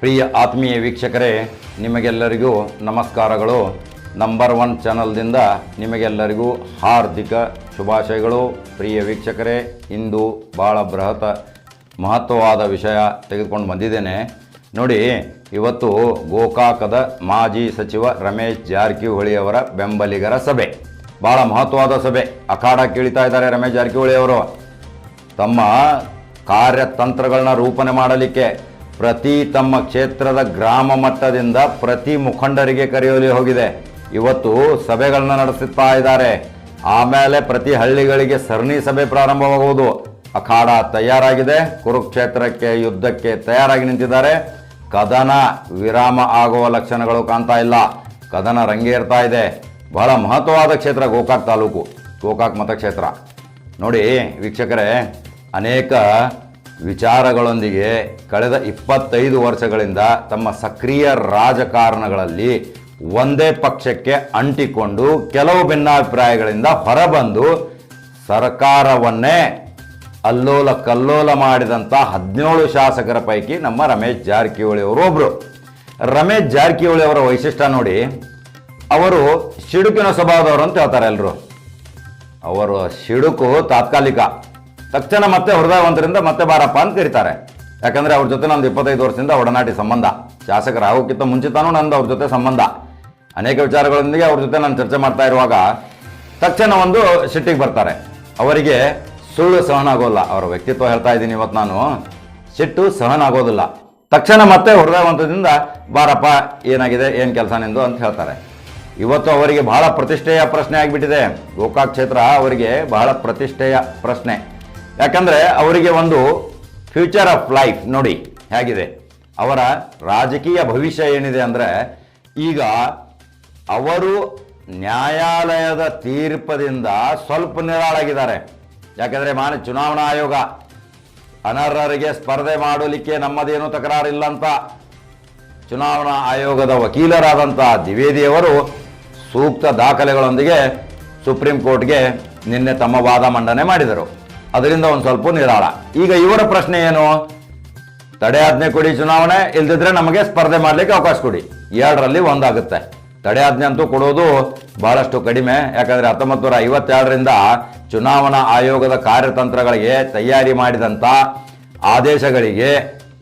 ಪ್ರಿಯ ಆತ್ಮೀಯ ವೀಕ್ಷಕರೇ, ನಿಮಗೆಲ್ಲರಿಗೂ ನಮಸ್ಕಾರಗಳು. ನಂಬರ್ ಒನ್ ಚಾನಲ್ದಿಂದ ನಿಮಗೆಲ್ಲರಿಗೂ ಹಾರ್ದಿಕ ಶುಭಾಶಯಗಳು. ಪ್ರಿಯ ವೀಕ್ಷಕರೇ, ಇಂದು ಭಾಳ ಬೃಹತ್ ಮಹತ್ವವಾದ ವಿಷಯ ತೆಗೆದುಕೊಂಡು ಬಂದಿದ್ದೇನೆ. ನೋಡಿ, ಇವತ್ತು ಗೋಕಾಕದ ಮಾಜಿ ಸಚಿವ ರಮೇಶ್ ಜಾರಕಿಹೊಳಿ ಅವರ ಬೆಂಬಲಿಗರ ಸಭೆ. ಭಾಳ ಮಹತ್ವವಾದ ಸಭೆ. ಅಖಾಡ ಕೇಳ್ತಾ ಇದ್ದಾರೆ ರಮೇಶ್ ಜಾರಕಿಹೊಳಿ ಅವರು. ತಮ್ಮ ಕಾರ್ಯತಂತ್ರಗಳನ್ನ ರೂಪಣೆ ಮಾಡಲಿಕ್ಕೆ ಪ್ರತಿ ತಮ್ಮ ಕ್ಷೇತ್ರದ ಗ್ರಾಮ ಮಟ್ಟದಿಂದ ಪ್ರತಿ ಮುಖಂಡರಿಗೆ ಕರೆಯಲು ಹೋಗಿದೆ. ಇವತ್ತು ಸಭೆಗಳನ್ನ ನಡೆಸುತ್ತಾ ಇದ್ದಾರೆ. ಆಮೇಲೆ ಪ್ರತಿ ಹಳ್ಳಿಗಳಿಗೆ ಸರಣಿ ಸಭೆ ಪ್ರಾರಂಭವಾಗುವುದು. ಅಖಾಡ ತಯಾರಾಗಿದೆ. ಕುರುಕ್ಷೇತ್ರಕ್ಕೆ, ಯುದ್ಧಕ್ಕೆ ತಯಾರಾಗಿ ನಿಂತಿದ್ದಾರೆ. ಕದನ ವಿರಾಮ ಆಗುವ ಲಕ್ಷಣಗಳು ಕಾಣ್ತಾ ಇಲ್ಲ. ಕದನ ರಂಗೇರ್ತಾ ಇದೆ. ಬಹಳ ಮಹತ್ವವಾದ ಕ್ಷೇತ್ರ ಗೋಕಾಕ್ ತಾಲೂಕು. ಗೋಕಾಕ್ ಮತಕ್ಷೇತ್ರ. ನೋಡಿ, ವೀಕ್ಷಕರೇ, ಅನೇಕ ವಿಚಾರಗಳೊಂದಿಗೆ ಕಳೆದ ಇಪ್ಪತ್ತೈದು ವರ್ಷಗಳಿಂದ ತಮ್ಮ ಸಕ್ರಿಯ ರಾಜಕಾರಣಗಳಲ್ಲಿ ಒಂದೇ ಪಕ್ಷಕ್ಕೆ ಅಂಟಿಕೊಂಡು ಕೆಲವು ಭಿನ್ನಾಭಿಪ್ರಾಯಗಳಿಂದ ಹೊರಬಂದು ಸರ್ಕಾರವನ್ನೇ ಅಲ್ಲೋಲ ಕಲ್ಲೋಲ ಮಾಡಿದಂಥ ಹದಿನೇಳು ಶಾಸಕರ ಪೈಕಿ ನಮ್ಮ ರಮೇಶ್ ಜಾರಕಿಹೊಳಿ ಅವರು ಒಬ್ಬರು ರಮೇಶ್ ಜಾರಕಿಹೊಳಿ ಅವರ ವೈಶಿಷ್ಟ್ಯ ನೋಡಿ, ಅವರು ಸಿಡುಕಿನ ಸ್ವಭಾವದವರು ಅಂತ ಹೇಳ್ತಾರೆ ಎಲ್ಲರೂ ಅವರು ಸಿಡುಕು ತಾತ್ಕಾಲಿಕ. ತಕ್ಷಣ ಮತ್ತೆ ಹೃದಯವಂತರಿಂದ ಮತ್ತೆ ಬಾರಪ್ಪ ಅಂತ ಕರೀತಾರೆ. ಯಾಕಂದ್ರೆ ಅವ್ರ ಜೊತೆ ನಂದು ಇಪ್ಪತ್ತೈದು ವರ್ಷದಿಂದ ಒಡನಾಟಿ ಸಂಬಂಧ. ಶಾಸಕರಾಗೋಕ್ಕಿಂತ ಮುಂಚಿತಾನೂ ನಂದು ಅವ್ರ ಜೊತೆ ಸಂಬಂಧ. ಅನೇಕ ವಿಚಾರಗಳೊಂದಿಗೆ ಅವ್ರ ಜೊತೆ ನಾನು ಚರ್ಚೆ ಮಾಡ್ತಾ ಇರುವಾಗ ತಕ್ಷಣ ಒಂದು ಸಿಟ್ಟಿಗೆ ಬರ್ತಾರೆ. ಅವರಿಗೆ ಸುಳ್ಳು ಸಹನ ಆಗೋಲ್ಲ ಅವರ ವ್ಯಕ್ತಿತ್ವ ಹೇಳ್ತಾ ಇದ್ದೀನಿ ಇವತ್ತು ನಾನು. ಸಿಟ್ಟು ಸಹನ ಆಗೋದಿಲ್ಲ ತಕ್ಷಣ ಮತ್ತೆ ಹೃದಯವಂತದಿಂದ ಬಾರಪ್ಪ ಏನಾಗಿದೆ, ಏನು ಕೆಲಸ ನಿಂದು ಅಂತ ಹೇಳ್ತಾರೆ. ಇವತ್ತು ಅವರಿಗೆ ಬಹಳ ಪ್ರತಿಷ್ಠೆಯ ಪ್ರಶ್ನೆ ಆಗಿಬಿಟ್ಟಿದೆ. ಗೋಕಾಕ್ ಕ್ಷೇತ್ರ ಅವರಿಗೆ ಬಹಳ ಪ್ರತಿಷ್ಠೆಯ ಪ್ರಶ್ನೆ. ಯಾಕಂದ್ರೆ ಅವರಿಗೆ ಒಂದು ಫ್ಯೂಚರ್ ಆಫ್ ಲೈಫ್ ನೋಡಿ ಹೇಗಿದೆ. ಅವರ ರಾಜಕೀಯ ಭವಿಷ್ಯ ಏನಿದೆ ಅಂದರೆ ಈಗ ಅವರು ನ್ಯಾಯಾಲಯದ ತೀರ್ಪದಿಂದ ಸ್ವಲ್ಪ ನಿರಾಳಾಗಿದ್ದಾರೆ ಯಾಕಂದರೆ ಮಾನ್ಯ ಚುನಾವಣಾ ಆಯೋಗ ಅನರ್ಹರಿಗೆ ಸ್ಪರ್ಧೆ ಮಾಡಲಿಕ್ಕೆ ನಮ್ಮದೇನು ತಕರಾರಿಲ್ಲ ಅಂತ ಚುನಾವಣಾ ಆಯೋಗದ ವಕೀಲರಾದಂಥ ದ್ವಿವೇದಿಯವರು ಸೂಕ್ತ ದಾಖಲೆಗಳೊಂದಿಗೆ ಸುಪ್ರೀಂ ಕೋರ್ಟ್ಗೆ ನಿನ್ನೆ ತಮ್ಮ ವಾದ ಮಂಡನೆ ಮಾಡಿದರು. ಅದರಿಂದ ಒಂದು ಸ್ವಲ್ಪ ನಿರಾಳ. ಈಗ ಇವರ ಪ್ರಶ್ನೆ ಏನು? ತಡೆಯಾಜ್ಞೆ ಕೊಡಿ ಚುನಾವಣೆ, ಇಲ್ದಿದ್ರೆ ನಮಗೆ ಸ್ಪರ್ಧೆ ಮಾಡಲಿಕ್ಕೆ ಅವಕಾಶ ಕೊಡಿ. ಎರಡರಲ್ಲಿ ಒಂದಾಗುತ್ತೆ. ತಡೆಯಾಜ್ಞೆ ಅಂತೂ ಕೊಡೋದು ಬಹಳಷ್ಟು ಕಡಿಮೆ. ಯಾಕಂದ್ರೆ ಹತ್ತೊಂಬತ್ತು ನೂರ ಐವತ್ತೆರಡರಿಂದ ಚುನಾವಣಾ ಆಯೋಗದ ಕಾರ್ಯತಂತ್ರಗಳಿಗೆ ತಯಾರಿ ಮಾಡಿದಂಥ ಆದೇಶಗಳಿಗೆ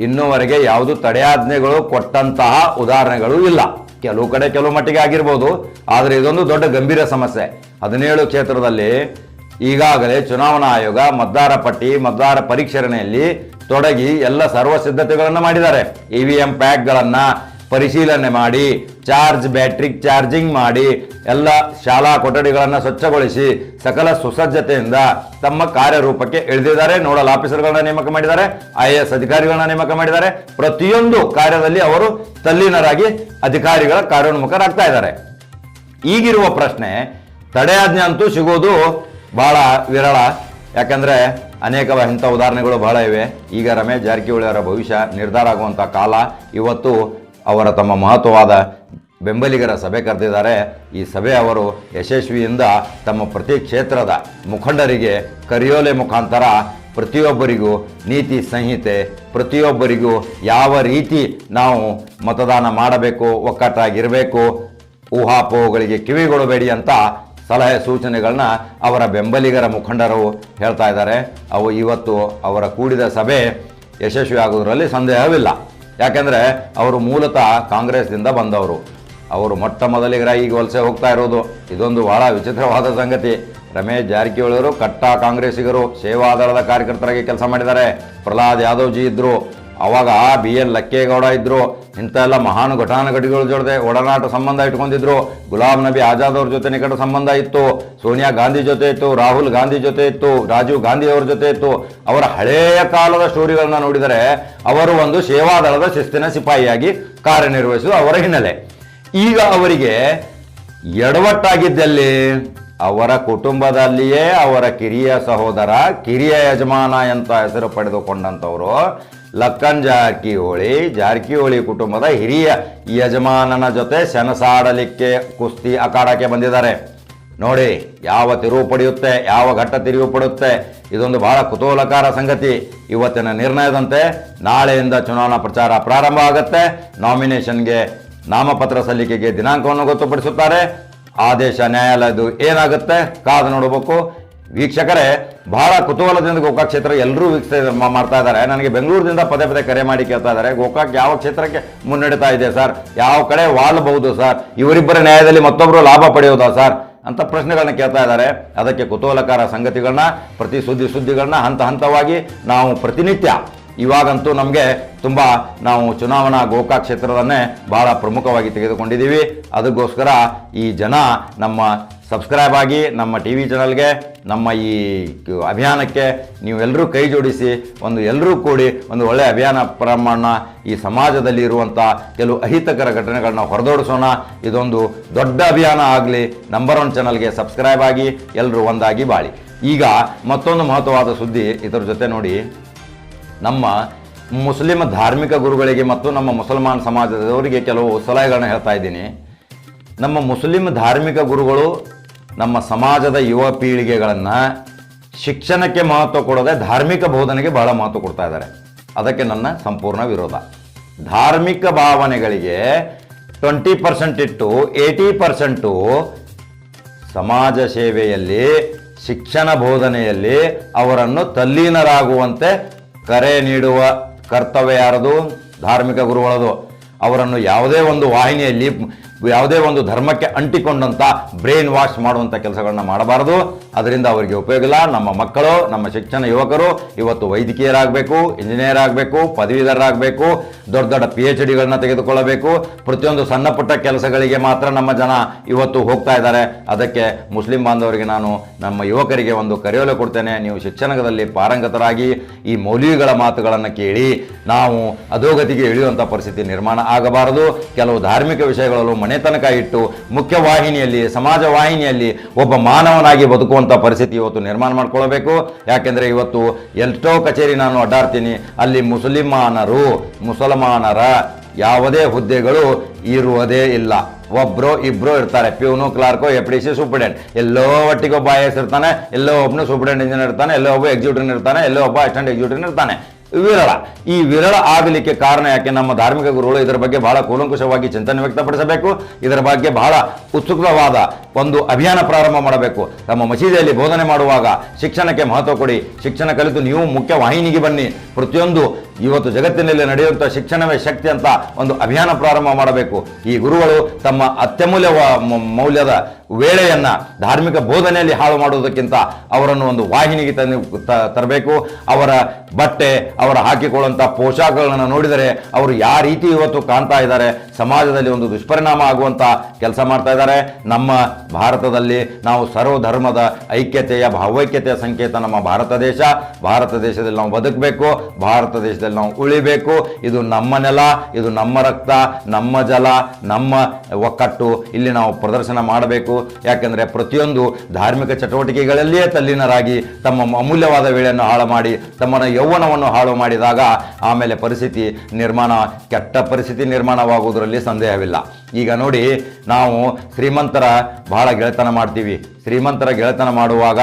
ಇನ್ನೂವರೆಗೆ ಯಾವುದು ತಡೆಯಾಜ್ಞೆಗಳು ಕೊಟ್ಟಂತಹ ಉದಾಹರಣೆಗಳು ಇಲ್ಲ. ಕೆಲವು ಕಡೆ ಕೆಲವು ಮಟ್ಟಿಗೆ ಆಗಿರ್ಬೋದು. ಆದರೆ ಇದೊಂದು ದೊಡ್ಡ ಗಂಭೀರ ಸಮಸ್ಯೆ. ಹದಿನೇಳು ಕ್ಷೇತ್ರದಲ್ಲಿ ಈಗಾಗಲೇ ಚುನಾವಣಾ ಆಯೋಗ ಮತದಾರ ಪಟ್ಟಿ, ಮತದಾರ ಪರಿಷ್ಕರಣೆಯಲ್ಲಿ ತೊಡಗಿ ಎಲ್ಲ ಸರ್ವ ಸಿದ್ಧತೆಗಳನ್ನು ಮಾಡಿದ್ದಾರೆ. ಇ ವಿ ಎಂ ಪ್ಯಾಕ್ಗಳನ್ನು ಪರಿಶೀಲನೆ ಮಾಡಿ, ಚಾರ್ಜ್, ಬ್ಯಾಟ್ರಿ ಚಾರ್ಜಿಂಗ್ ಮಾಡಿ, ಎಲ್ಲ ಶಾಲಾ ಕೊಠಡಿಗಳನ್ನು ಸ್ವಚ್ಛಗೊಳಿಸಿ ಸಕಲ ಸುಸಜ್ಜತೆಯಿಂದ ತಮ್ಮ ಕಾರ್ಯರೂಪಕ್ಕೆ ಇಳಿದಿದ್ದಾರೆ. ನೋಡಲ್ ಆಫೀಸರ್ಗಳನ್ನ ನೇಮಕ ಮಾಡಿದ್ದಾರೆ, ಐ ಎ ಎಸ್ ಅಧಿಕಾರಿಗಳನ್ನ ನೇಮಕ ಮಾಡಿದ್ದಾರೆ. ಪ್ರತಿಯೊಂದು ಕಾರ್ಯದಲ್ಲಿ ಅವರು ತಲ್ಲೀನರಾಗಿ ಅಧಿಕಾರಿಗಳ ಕಾರ್ಯೋನ್ಮುಖರಾಗ್ತಾ ಇದ್ದಾರೆ. ಈಗಿರುವ ಪ್ರಶ್ನೆ, ತಡೆಯಾಜ್ಞೆ ಅಂತೂ ಸಿಗೋದು ಬಹಳ ವಿರಳ. ಯಾಕಂದ್ರೆ ಅನೇಕ ಇಂಥ ಉದಾಹರಣೆಗಳು ಬಹಳ ಇವೆ. ಈಗ ರಮೇಶ್ ಜಾರಕಿಹೊಳಿ ಅವರ ಭವಿಷ್ಯ ನಿರ್ಧಾರ ಆಗುವಂಥ ಕಾಲ, ಇವತ್ತು ಅವರ ತಮ್ಮ ಮಹತ್ವವಾದ ಬೆಂಬಲಿಗರ ಸಭೆ ಕರೆದಿದ್ದಾರೆ. ಈ ಸಭೆ ಅವರು ಯಶಸ್ವಿಯಿಂದ ತಮ್ಮ ಪ್ರತಿ ಕ್ಷೇತ್ರದ ಮುಖಂಡರಿಗೆ ಕರಿಯೋಲೆ ಮುಖಾಂತರ ಪ್ರತಿಯೊಬ್ಬರಿಗೂ ನೀತಿ ಸಂಹಿತೆ, ಪ್ರತಿಯೊಬ್ಬರಿಗೂ ಯಾವ ರೀತಿ ನಾವು ಮತದಾನ ಮಾಡಬೇಕು, ಒಕ್ಕಟ್ಟಾಗಿರಬೇಕು, ಊಹಾಪೋಹಗಳಿಗೆ ಕಿವಿಗೊಡಬೇಡಿ ಅಂತ ಸಲಹೆ ಸೂಚನೆಗಳನ್ನ ಅವರ ಬೆಂಬಲಿಗರ ಮುಖಂಡರು ಹೇಳ್ತಾ ಇದ್ದಾರೆ. ಅವು ಇವತ್ತು ಅವರ ಕೂಡಿದ ಸಭೆ ಯಶಸ್ವಿ ಆಗೋದ್ರಲ್ಲಿ ಸಂದೇಹವಿಲ್ಲ. ಯಾಕೆಂದರೆ ಅವರು ಮೂಲತಃ ಕಾಂಗ್ರೆಸ್ದಿಂದ ಬಂದವರು. ಅವರು ಮೊಟ್ಟ ಮೊದಲಿಗರಾಗಿ ವಲಸೆ ಹೋಗ್ತಾ ಇರೋದು. ಇದೊಂದು ಬಹಳ ವಿಚಿತ್ರವಾದ ಸಂಗತಿ. ರಮೇಶ್ ಜಾರಕಿಹೊಳಿಯವರು ಕಟ್ಟ ಕಾಂಗ್ರೆಸ್ಸಿಗರು ಸೇವಾದಳದ ಕಾರ್ಯಕರ್ತರಾಗಿ ಕೆಲಸ ಮಾಡಿದ್ದಾರೆ. ಪ್ರಹ್ಲಾದ್ ಯಾದವ್ಜಿ ಇದ್ರು. ಅವಾಗ ಬಿ ಎನ್ ಲಕ್ಕೇಗೌಡ ಇದ್ರು ಇಂಥ ಎಲ್ಲ ಮಹಾನ್ ಘಟಾನುಘಟಿಗಳ ಜೊತೆ ಒಡನಾಟ ಸಂಬಂಧ ಇಟ್ಕೊಂಡಿದ್ರು. ಗುಲಾಮ್ ನಬಿ ಆಜಾದ್ ಅವ್ರ ಜೊತೆ ನಿಕಟ ಸಂಬಂಧ ಇತ್ತು, ಸೋನಿಯಾ ಗಾಂಧಿ ಜೊತೆ ಇತ್ತು, ರಾಹುಲ್ ಗಾಂಧಿ ಜೊತೆ ಇತ್ತು, ರಾಜೀವ್ ಗಾಂಧಿ ಅವ್ರ ಜೊತೆ ಇತ್ತು. ಅವರ ಹಳೆಯ ಕಾಲದ ಸ್ಟೋರಿಗಳನ್ನ ನೋಡಿದರೆ ಅವರು ಒಂದು ಸೇವಾದಳದ ಶಿಸ್ತಿನ ಸಿಪಾಯಿಯಾಗಿ ಕಾರ್ಯನಿರ್ವಹಿಸುವುದು ಅವರ ಹಿನ್ನೆಲೆ. ಈಗ ಅವರಿಗೆ ಎಡವಟ್ಟಾಗಿದ್ದಲ್ಲಿ ಅವರ ಕುಟುಂಬದಲ್ಲಿಯೇ ಅವರ ಕಿರಿಯ ಸಹೋದರ, ಕಿರಿಯ ಯಜಮಾನ ಅಂತ ಹೆಸರು ಪಡೆದುಕೊಂಡಂಥವರು ಲಕ್ಕನ್ ಜಾರಕಿಹೊಳಿ ಜಾರಕಿಹೊಳಿ ಕುಟುಂಬದ ಹಿರಿಯ ಯಜಮಾನನ ಜೊತೆ ಸೆಣಸಾಡಲಿಕ್ಕೆ ಕುಸ್ತಿ ಅಖಾಡಕ್ಕೆ ಬಂದಿದ್ದಾರೆ. ನೋಡಿ, ಯಾವ ತಿರುವು ಪಡೆಯುತ್ತೆ, ಯಾವ ಘಟ್ಟ ತಿರುವು ಪಡುತ್ತೆ ಇದೊಂದು ಬಹಳ ಕುತೂಹಲಕಾರ ಸಂಗತಿ. ಇವತ್ತಿನ ನಿರ್ಣಯದಂತೆ ನಾಳೆಯಿಂದ ಚುನಾವಣಾ ಪ್ರಚಾರ ಪ್ರಾರಂಭ ಆಗುತ್ತೆ. ನಾಮಿನೇಷನ್ಗೆ ನಾಮಪತ್ರ ಸಲ್ಲಿಕೆಗೆ ದಿನಾಂಕವನ್ನು ಗೊತ್ತುಪಡಿಸುತ್ತಾರೆ. ಆದೇಶ ನ್ಯಾಯಾಲಯದ್ದು ಏನಾಗುತ್ತೆ ಕಾದು ನೋಡಬೇಕು. ವೀಕ್ಷಕರೇ, ಬಹಳ ಕುತೂಹಲದಿಂದ ಗೋಕಾಕ್ ಕ್ಷೇತ್ರ ಎಲ್ಲರೂ ವೀಕ್ಷಿಸ ಮಾ- ಮಾಡ್ತಾ ಇದ್ದಾರೆ. ನನಗೆ ಬೆಂಗಳೂರಿನಿಂದ ಪದೇ ಪದೇ ಕರೆ ಮಾಡಿ ಕೇಳ್ತಾ ಇದ್ದಾರೆ. ಗೋಕಾಕ್ ಯಾವ ಕ್ಷೇತ್ರಕ್ಕೆ ಮುನ್ನಡೀತಾ ಇದೆ ಸರ್? ಯಾವ ಕಡೆ ವಾಲ್ಬಹುದು ಸರ್? ಇವರಿಬ್ಬರ ನ್ಯಾಯದಲ್ಲಿ ಮತ್ತೊಬ್ಬರು ಲಾಭ ಪಡೆಯೋದಾ ಸರ್? ಅಂತ ಪ್ರಶ್ನೆಗಳನ್ನ ಕೇಳ್ತಾ ಇದ್ದಾರೆ. ಅದಕ್ಕೆ ಕುತೂಹಲಕಾರ ಸಂಗತಿಗಳನ್ನ, ಪ್ರತಿ ಸುದ್ದಿ ಸುದ್ದಿಗಳನ್ನ ಹಂತ ಹಂತವಾಗಿ ನಾವು ಪ್ರತಿನಿತ್ಯ ಇವಾಗಂತೂ ನಮಗೆ ತುಂಬ ನಾವು ಚುನಾವಣಾ ಗೋಕಾಕ್ ಕ್ಷೇತ್ರದನ್ನೇ ಭಾಳ ಪ್ರಮುಖವಾಗಿ ತೆಗೆದುಕೊಂಡಿದ್ದೀವಿ. ಅದಕ್ಕೋಸ್ಕರ ಈ ಜನ ನಮ್ಮ ಸಬ್ಸ್ಕ್ರೈಬ್ ಆಗಿ ನಮ್ಮ ಟಿ ವಿ ಚಾನಲ್ಗೆ, ನಮ್ಮ ಈ ಅಭಿಯಾನಕ್ಕೆ ನೀವೆಲ್ಲರೂ ಕೈ ಜೋಡಿಸಿ, ಒಂದು ಎಲ್ಲರೂ ಕೂಡಿ ಒಂದು ಒಳ್ಳೆಯ ಅಭಿಯಾನ ಪ್ರಮಾಣ ಈ ಸಮಾಜದಲ್ಲಿ ಇರುವಂಥ ಕೆಲವು ಅಹಿತಕರ ಘಟನೆಗಳನ್ನ ಹೊರದೋಡಿಸೋಣ. ಇದೊಂದು ದೊಡ್ಡ ಅಭಿಯಾನ ಆಗಲಿ, ನಂಬರ್ ಒನ್ ಚಾನಲ್ಗೆ ಸಬ್ಸ್ಕ್ರೈಬ್ ಆಗಿ ಎಲ್ಲರೂ ಒಂದಾಗಿ ಬಾಳಿ. ಈಗ ಮತ್ತೊಂದು ಮಹತ್ವವಾದ ಸುದ್ದಿ ಇದರ ಜೊತೆ ನೋಡಿ. ನಮ್ಮ ಮುಸ್ಲಿಂ ಧಾರ್ಮಿಕ ಗುರುಗಳಿಗೆ ಮತ್ತು ನಮ್ಮ ಮುಸಲ್ಮಾನ್ ಸಮಾಜದವರಿಗೆ ಕೆಲವು ಸಲಹೆಗಳನ್ನು ಹೇಳ್ತಾ ಇದ್ದೀನಿ. ನಮ್ಮ ಮುಸ್ಲಿಂ ಧಾರ್ಮಿಕ ಗುರುಗಳು ನಮ್ಮ ಸಮಾಜದ ಯುವ ಪೀಳಿಗೆಗಳನ್ನು ಶಿಕ್ಷಣಕ್ಕೆ ಮಹತ್ವ ಕೊಡದೆ ಧಾರ್ಮಿಕ ಬೋಧನೆಗೆ ಬಹಳ ಮಹತ್ವ ಕೊಡ್ತಾ ಇದ್ದಾರೆ. ಅದಕ್ಕೆ ನನ್ನ ಸಂಪೂರ್ಣ ವಿರೋಧ. ಧಾರ್ಮಿಕ ಭಾವನೆಗಳಿಗೆ ಟ್ವೆಂಟಿ ಪರ್ಸೆಂಟ್ ಇಟ್ಟು ಏಯ್ಟಿ ಪರ್ಸೆಂಟು ಸಮಾಜ ಸೇವೆಯಲ್ಲಿ, ಶಿಕ್ಷಣ ಬೋಧನೆಯಲ್ಲಿ ಅವರನ್ನು ತಲ್ಲೀನರಾಗುವಂತೆ ಕರೆ ನೀಡುವ ಕರ್ತವ್ಯ ಯಾರದು? ಧಾರ್ಮಿಕ ಗುರುಗಳದು. ಅವರನ್ನು ಯಾವುದೇ ಒಂದು ವಾಹಿನಿಯಲ್ಲಿ, ಯಾವುದೇ ಒಂದು ಧರ್ಮಕ್ಕೆ ಅಂಟಿಕೊಂಡಂಥ ಬ್ರೈನ್ ವಾಶ್ ಮಾಡುವಂಥ ಕೆಲಸಗಳನ್ನ ಮಾಡಬಾರದು. ಅದರಿಂದ ಅವರಿಗೆ ಉಪಯೋಗ ಇಲ್ಲ. ನಮ್ಮ ಮಕ್ಕಳು, ನಮ್ಮ ಶಿಕ್ಷಣ ಯುವಕರು ಇವತ್ತು ವೈದ್ಯಕೀಯರಾಗಬೇಕು ಇಂಜಿನಿಯರ್ ಆಗಬೇಕು ಪದವೀಧರರಾಗಬೇಕು, ದೊಡ್ಡ ದೊಡ್ಡ ಪಿ ಎಚ್ ಡಿಗಳನ್ನ ತೆಗೆದುಕೊಳ್ಳಬೇಕು. ಪ್ರತಿಯೊಂದು ಸಣ್ಣ ಪುಟ್ಟ ಕೆಲಸಗಳಿಗೆ ಮಾತ್ರ ನಮ್ಮ ಜನ ಇವತ್ತು ಹೋಗ್ತಾ ಇದ್ದಾರೆ. ಅದಕ್ಕೆ ಮುಸ್ಲಿಂ ಬಾಂಧವರಿಗೆ ನಾನು ನಮ್ಮ ಯುವಕರಿಗೆ ಒಂದು ಕರೆಯೋಲೆ ಕೊಡ್ತೇನೆ. ನೀವು ಶಿಕ್ಷಣದಲ್ಲಿ ಪಾರಂಗತರಾಗಿ ಈ ಮೌಲ್ಯಗಳ ಮಾತುಗಳನ್ನು ಕೇಳಿ ನಾವು ಅಧೋಗತಿಗೆ ಇಳಿಯುವಂಥ ಪರಿಸ್ಥಿತಿ ನಿರ್ಮಾಣ ಆಗಬಾರದು. ಕೆಲವು ಧಾರ್ಮಿಕ ವಿಷಯಗಳಲ್ಲೂ ಮನೆತನಕ ಇಟ್ಟು ಮುಖ್ಯ ವಾಹಿನಿಯಲ್ಲಿ ಸಮಾಜ ವಾಹಿನಿಯಲ್ಲಿ ಒಬ್ಬ ಮಾನವನಾಗಿ ಬದುಕುವಂಥ ಪರಿಸ್ಥಿತಿ ಇವತ್ತು ನಿರ್ಮಾಣ ಮಾಡ್ಕೊಳ್ಬೇಕು. ಯಾಕೆಂದರೆ ಇವತ್ತು ಎಷ್ಟೋ ಕಚೇರಿ ನಾನು ಅಡ್ಡಾಡ್ತೀನಿ. ಅಲ್ಲಿ ಮುಸಲ್ಮಾನರು, ಮುಸಲ್ಮಾನರ ಯಾವುದೇ ಹುದ್ದೆಗಳು ಇರುವುದೇ ಇಲ್ಲ. ಒಬ್ಬರು ಇಬ್ಬರು ಇರ್ತಾರೆ. ಪ್ಯೂನು, ಕ್ಲಾರ್ಕೋ ಎಫ್ ಡಿ ಸಿ ಸೂಪ್ರಿಡೆಂಟ್. ಎಲ್ಲೋ ಒಟ್ಟಿಗೆ ಒಬ್ಬ ಐ ಎಸ್ ಇರ್ತಾನೆ, ಎಲ್ಲೋ ಒಬ್ಬನು ಸೂಪ್ರಿಡೆಂಟ್ ಇಂಜಿನಿಯರ್ ಇರ್ತಾನೆ, ಎಲ್ಲೋ ಒಬ್ಬ ಎಕ್ಸಿಕ್ಯೂಟಿವ್ ಇರ್ತಾನೆ, ಎಲ್ಲೋ ಒಬ್ಬ ಅಸಿಸ್ಟೆಂಟ್ ಎಕ್ಸಿಕ್ಯೂಟಿವ್ ಇರ್ತಾನೆ. ವಿರಳ. ಈ ವಿರಳ ಆಗಲಿಕ್ಕೆ ಕಾರಣ ಯಾಕೆ? ನಮ್ಮ ಧಾರ್ಮಿಕ ಗುರುಗಳು ಇದರ ಬಗ್ಗೆ ಬಹಳ ಕೂಲಂಕುಷವಾಗಿ ಚಿಂತನೆ ವ್ಯಕ್ತಪಡಿಸಬೇಕು. ಇದರ ಬಗ್ಗೆ ಬಹಳ ಉತ್ಸುಕವಾದ ಒಂದು ಅಭಿಯಾನ ಪ್ರಾರಂಭ ಮಾಡಬೇಕು. ತಮ್ಮ ಮಸೀದಿಯಲ್ಲಿ ಬೋಧನೆ ಮಾಡುವಾಗ ಶಿಕ್ಷಣಕ್ಕೆ ಮಹತ್ವ ಕೊಡಿ. ಶಿಕ್ಷಣ ಕಲಿತು ನೀವು ಮುಖ್ಯ ವಾಹಿನಿಗೆ ಬನ್ನಿ. ಪ್ರತಿಯೊಂದು ಇವತ್ತು ಜಗತ್ತಿನಲ್ಲಿ ನಡೆಯುವಂಥ ಶಿಕ್ಷಣವೇ ಶಕ್ತಿ ಅಂತ ಒಂದು ಅಭಿಯಾನ ಪ್ರಾರಂಭ ಮಾಡಬೇಕು. ಈ ಗುರುಗಳು ತಮ್ಮ ಅತ್ಯಮೂಲ್ಯ ಮೌಲ್ಯದ ವೇಳೆಯನ್ನು ಧಾರ್ಮಿಕ ಬೋಧನೆಯಲ್ಲಿ ಹಾಳು ಮಾಡುವುದಕ್ಕಿಂತ ಅವರನ್ನು ಒಂದು ವಾಹಿನಿಗೆ ತಂದು ತರಬೇಕು. ಅವರ ಬಟ್ಟೆ, ಅವರ ಹಾಕಿಕೊಳ್ಳುವಂಥ ಪೋಷಾಕಗಳನ್ನು ನೋಡಿದರೆ ಅವರು ಯಾವ ರೀತಿ ಇವತ್ತು ಕಾಣ್ತಾ ಇದ್ದಾರೆ. ಸಮಾಜದಲ್ಲಿ ಒಂದು ದುಷ್ಪರಿಣಾಮ ಆಗುವಂಥ ಕೆಲಸ ಮಾಡ್ತಾ ಇದ್ದಾರೆ. ನಮ್ಮ ಭಾರತದಲ್ಲಿ ನಾವು ಸರ್ವಧರ್ಮದ ಐಕ್ಯತೆಯ ಭಾವೈಕ್ಯತೆಯ ಸಂಕೇತ ನಮ್ಮ ಭಾರತ ದೇಶ. ಭಾರತ ದೇಶದಲ್ಲಿ ನಾವು ಬದುಕಬೇಕು, ಭಾರತ ದೇಶದಲ್ಲಿ ನಾವು ಉಳಿಬೇಕು. ಇದು ನಮ್ಮ ನೆಲ, ಇದು ನಮ್ಮ ರಕ್ತ, ನಮ್ಮ ಜಲ, ನಮ್ಮ ಒಕ್ಕಟ್ಟು. ಇಲ್ಲಿ ನಾವು ಪ್ರದರ್ಶನ ಮಾಡಬೇಕು. ಯಾಕೆಂದರೆ ಪ್ರತಿಯೊಂದು ಧಾರ್ಮಿಕ ಚಟುವಟಿಕೆಗಳಲ್ಲಿಯೇ ತಲ್ಲೀನರಾಗಿ ತಮ್ಮ ಅಮೂಲ್ಯವಾದ ವೇಳೆಯನ್ನು ಹಾಳು ಮಾಡಿ, ತಮ್ಮನ ಯೌವನವನ್ನು ಹಾಳು ಮಾಡಿದಾಗ ಆಮೇಲೆ ಪರಿಸ್ಥಿತಿ ನಿರ್ಮಾಣ, ಕೆಟ್ಟ ಪರಿಸ್ಥಿತಿ ನಿರ್ಮಾಣವಾಗುವುದರಲ್ಲಿ ಸಂದೇಹವಿಲ್ಲ. ಈಗ ನೋಡಿ, ನಾವು ಶ್ರೀಮಂತರ ಬಹಳ ಗೆಳೆತನ ಮಾಡ್ತೀವಿ. ಶ್ರೀಮಂತರ ಗೆಳೆತನ ಮಾಡುವಾಗ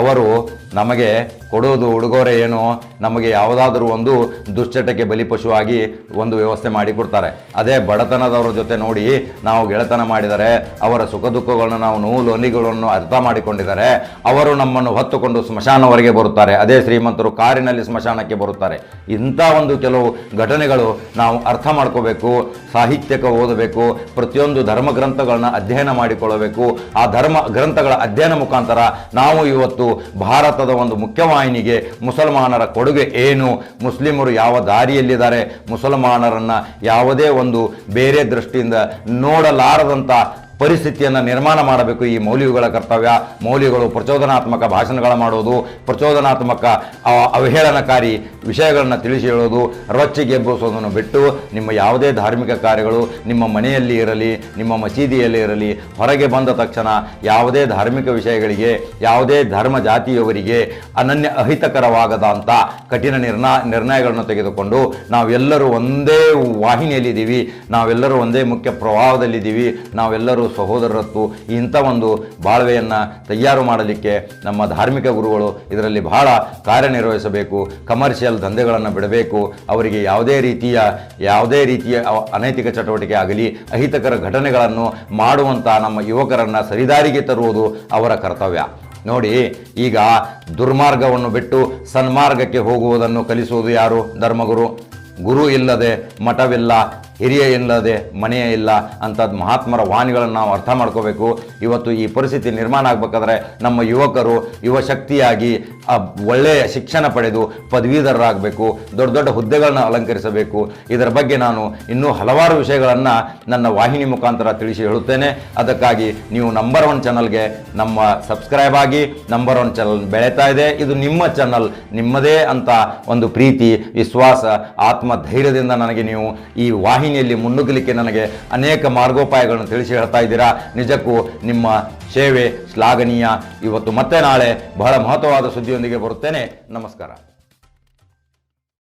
ಅವರು ನಮಗೆ ಕೊಡೋದು ಉಡುಗೊರೆ ಏನು? ನಮಗೆ ಯಾವುದಾದ್ರೂ ಒಂದು ದುಶ್ಚಟಕ್ಕೆ ಬಲಿಪಶುವಾಗಿ ಒಂದು ವ್ಯವಸ್ಥೆ ಮಾಡಿಕೊಡ್ತಾರೆ ಅದೇ ಬಡತನದವರ ಜೊತೆ ನೋಡಿ ನಾವು ಗೆಳೆತನ ಮಾಡಿದರೆ, ಅವರ ಸುಖ ದುಃಖಗಳನ್ನು ನಾವು ನೋವು ಲೋನಿಗಳನ್ನು ಅರ್ಥ ಮಾಡಿಕೊಂಡಿದ್ದಾರೆ ಅವರು ನಮ್ಮನ್ನು ಹೊತ್ತುಕೊಂಡು ಸ್ಮಶಾನವರೆಗೆ ಬರುತ್ತಾರೆ. ಅದೇ ಶ್ರೀಮಂತರು ಕಾರಿನಲ್ಲಿ ಸ್ಮಶಾನಕ್ಕೆ ಬರುತ್ತಾರೆ. ಇಂಥ ಒಂದು ಕೆಲವು ಘಟನೆಗಳು ನಾವು ಅರ್ಥ ಮಾಡ್ಕೋಬೇಕು, ಸಾಹಿತ್ಯಕ್ಕೆ ಓದಬೇಕು, ಪ್ರತಿಯೊಂದು ಧರ್ಮ ಗ್ರಂಥಗಳನ್ನ ಅಧ್ಯಯನ ಮಾಡಿಕೊಳ್ಳಬೇಕು. ಆ ಧರ್ಮ ಗ್ರಂಥಗಳ ಅಧ್ಯಯನ ಮುಖಾಂತರ ನಾವು ಇವತ್ತು ಭಾರತದ ಒಂದು ಮುಖ್ಯವಾಹಿನಿಗೆ ಮುಸಲ್ಮಾನರ ಕೊಡುಗೆ ಏನು, ಮುಸ್ಲಿಮರು ಯಾವ ದಾರಿಯಲ್ಲಿದ್ದಾರೆ, ಮುಸಲ್ಮಾನರನ್ನು ಯಾವುದೇ ಒಂದು ಬೇರೆ ದೃಷ್ಟಿಯಿಂದ ನೋಡಲಾರದಂಥ ಪರಿಸ್ಥಿತಿಯನ್ನು ನಿರ್ಮಾಣ ಮಾಡಬೇಕು. ಈ ಮೌಲ್ಯಗಳ ಕರ್ತವ್ಯ, ಮೌಲ್ಯಗಳು ಪ್ರಚೋದನಾತ್ಮಕ ಭಾಷಣಗಳ ಮಾಡೋದು, ಪ್ರಚೋದನಾತ್ಮಕ ಅವಹೇಳನಕಾರಿ ವಿಷಯಗಳನ್ನು ತಿಳಿಸಿ ಹೇಳೋದು ರೊಚ್ಚಿಗೆ ಎಬ್ಬಿಸೋದನ್ನು ಬಿಟ್ಟು ನಿಮ್ಮ ಯಾವುದೇ ಧಾರ್ಮಿಕ ಕಾರ್ಯಗಳು ನಿಮ್ಮ ಮನೆಯಲ್ಲಿ ಇರಲಿ, ನಿಮ್ಮ ಮಸೀದಿಯಲ್ಲಿ ಇರಲಿ, ಹೊರಗೆ ಬಂದ ತಕ್ಷಣ ಯಾವುದೇ ಧಾರ್ಮಿಕ ವಿಷಯಗಳಿಗೆ, ಯಾವುದೇ ಧರ್ಮ ಜಾತಿಯವರಿಗೆ ಅನನ್ಯ ಅಹಿತಕರವಾಗದಂಥ ಕಠಿಣ ನಿರ್ಣಯ ನಿರ್ಣಯಗಳನ್ನು ತೆಗೆದುಕೊಂಡು ನಾವೆಲ್ಲರೂ ಒಂದೇ ವಾಹಿನಿಯಲ್ಲಿದ್ದೀವಿ, ನಾವೆಲ್ಲರೂ ಒಂದೇ ಮುಖ್ಯ ಪ್ರವಾಹದಲ್ಲಿದ್ದೀವಿ, ನಾವೆಲ್ಲರೂ ಸಹೋದರರತ್ತು, ಇಂಥ ಒಂದು ಬಾಳ್ವೆಯನ್ನು ತಯಾರು ಮಾಡಲಿಕ್ಕೆ ನಮ್ಮ ಧಾರ್ಮಿಕ ಗುರುಗಳು ಇದರಲ್ಲಿ ಬಹಳ ಕಾರ್ಯನಿರ್ವಹಿಸಬೇಕು ಕಮರ್ಷಿಯಲ್ ದಂಧೆಗಳನ್ನು ಬಿಡಬೇಕು, ಅವರಿಗೆ ಯಾವುದೇ ರೀತಿಯ ಯಾವುದೇ ರೀತಿಯ ಅನೈತಿಕ ಚಟುವಟಿಕೆ ಆಗಲಿ, ಅಹಿತಕರ ಘಟನೆಗಳನ್ನು ಮಾಡುವಂಥ ನಮ್ಮ ಯುವಕರನ್ನು ಸರಿದಾರಿಗೆ ತರುವುದು ಅವರ ಕರ್ತವ್ಯ. ನೋಡಿ, ಈಗ ದುರ್ಮಾರ್ಗವನ್ನು ಬಿಟ್ಟು ಸನ್ಮಾರ್ಗಕ್ಕೆ ಹೋಗುವುದನ್ನು ಕಲಿಸುವುದು ಯಾರು? ಧರ್ಮಗುರು. ಗುರು ಇಲ್ಲದೆ ಮಠವಿಲ್ಲ ಹಿರಿಯ ಇಲ್ಲದೆ ಮನೆಯೇ ಇಲ್ಲ ಅಂಥದ್ದು ಮಹಾತ್ಮರ ವಾಣಿಗಳನ್ನು ನಾವು ಅರ್ಥ ಮಾಡ್ಕೋಬೇಕು. ಇವತ್ತು ಈ ಪರಿಸ್ಥಿತಿ ನಿರ್ಮಾಣ ಆಗಬೇಕಾದ್ರೆ ನಮ್ಮ ಯುವಕರು, ಯುವ ಶಕ್ತಿಯಾಗಿ ಆ ಒಳ್ಳೆಯ ಶಿಕ್ಷಣ ಪಡೆದು ಪದವೀಧರರಾಗಬೇಕು, ದೊಡ್ಡ ದೊಡ್ಡ ಹುದ್ದೆಗಳನ್ನು ಅಲಂಕರಿಸಬೇಕು. ಇದರ ಬಗ್ಗೆ ನಾನು ಇನ್ನೂ ಹಲವಾರು ವಿಷಯಗಳನ್ನು ನನ್ನ ವಾಹಿನಿ ಮುಖಾಂತರ ತಿಳಿಸಿ ಹೇಳುತ್ತೇನೆ. ಅದಕ್ಕಾಗಿ ನೀವು ನಂಬರ್ ಒನ್ ಚಾನಲ್ಗೆ ನಮ್ಮ ಸಬ್ಸ್ಕ್ರೈಬ್ ಆಗಿ ನಂಬರ್ ಒನ್ ಚಾನಲ್ ಬೆಳೀತಾ ಇದೆ. ಇದು ನಿಮ್ಮ ಚಾನಲ್ ನಿಮ್ಮದೇ ಅಂತ ಒಂದು ಪ್ರೀತಿ, ವಿಶ್ವಾಸ ಆತ್ಮ ಧೈರ್ಯದಿಂದ ನನಗೆ ನೀವು ಈ ವಾಹಿನಿಯಲ್ಲಿ ಮುನ್ನುಗ್ಗಲಿಕ್ಕೆ ನನಗೆ ಅನೇಕ ಮಾರ್ಗೋಪಾಯಗಳನ್ನು ತಿಳಿಸಿ ಹೇಳ್ತಾ ಇದ್ದೀರಾ? ನಿಜಕ್ಕೂ ನಿಮ್ಮ ಸೇವೆ ಶ್ಲಾಘನೀಯ. ಇವತ್ತು ಮತ್ತೆ ನಾಳೆ ಬಹಳ ಮಹತ್ವವಾದ ಸುದ್ದಿಯೊಂದಿಗೆ ಬರುತ್ತೇನೆ. ನಮಸ್ಕಾರ.